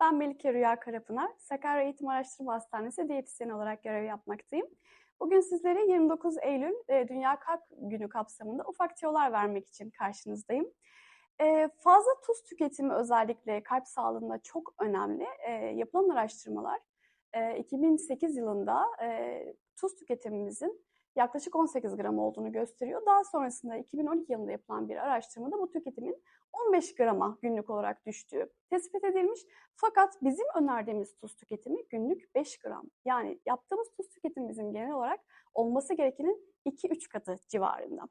Ben Melike Rüya Karapınar, Sakarya Eğitim Araştırma Hastanesi diyetisyeni olarak görev yapmaktayım. Bugün sizlere 29 Eylül e, Dünya Kalp Günü kapsamında ufak tiyolar vermek için karşınızdayım. E, fazla tuz tüketimi özellikle kalp sağlığında çok önemli. E, yapılan araştırmalar 2008 yılında tuz tüketimimizin yaklaşık 18 gram olduğunu gösteriyor. Daha sonrasında 2012 yılında yapılan bir araştırmada bu tüketimin 15 grama günlük olarak düştüğü tespit edilmiş. Fakat bizim önerdiğimiz tuz tüketimi günlük 5 gram. Yani yaptığımız tuz tüketimi bizim genel olarak olması gerekenin 2-3 katı civarında.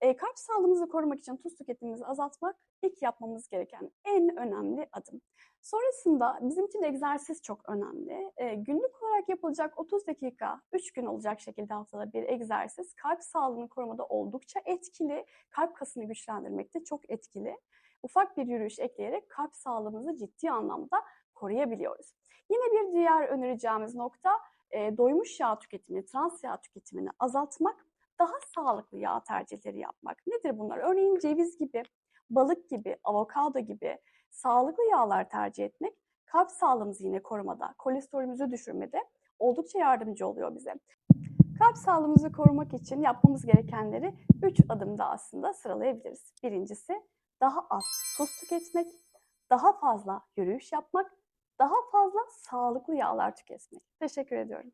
E, kalp sağlığımızı korumak için tuz tüketimimizi azaltmak ilk yapmamız gereken en önemli adım. Sonrasında bizim için egzersiz çok önemli. E, günlük olarak yapılacak 30 dakika, 3 gün olacak şekilde haftada bir egzersiz kalp sağlığını korumada oldukça etkili, kalp kasını güçlendirmekte çok etkili. Ufak bir yürüyüş ekleyerek kalp sağlığımızı ciddi anlamda koruyabiliyoruz. Yine bir diğer önereceğimiz nokta e, doymuş yağ tüketimini, trans yağ tüketimini azaltmak, daha sağlıklı yağ tercihleri yapmak. Nedir bunlar? Örneğin ceviz gibi, balık gibi, avokado gibi sağlıklı yağlar tercih etmek kalp sağlığımızı yine korumada, kolesterolümüzü düşürmede oldukça yardımcı oluyor bize. Kalp sağlığımızı korumak için yapmamız gerekenleri 3 adımda aslında sıralayabiliriz. Birincisi daha az tuz tüketmek, daha fazla yürüyüş yapmak, daha fazla sağlıklı yağlar tüketmek. Teşekkür ediyorum.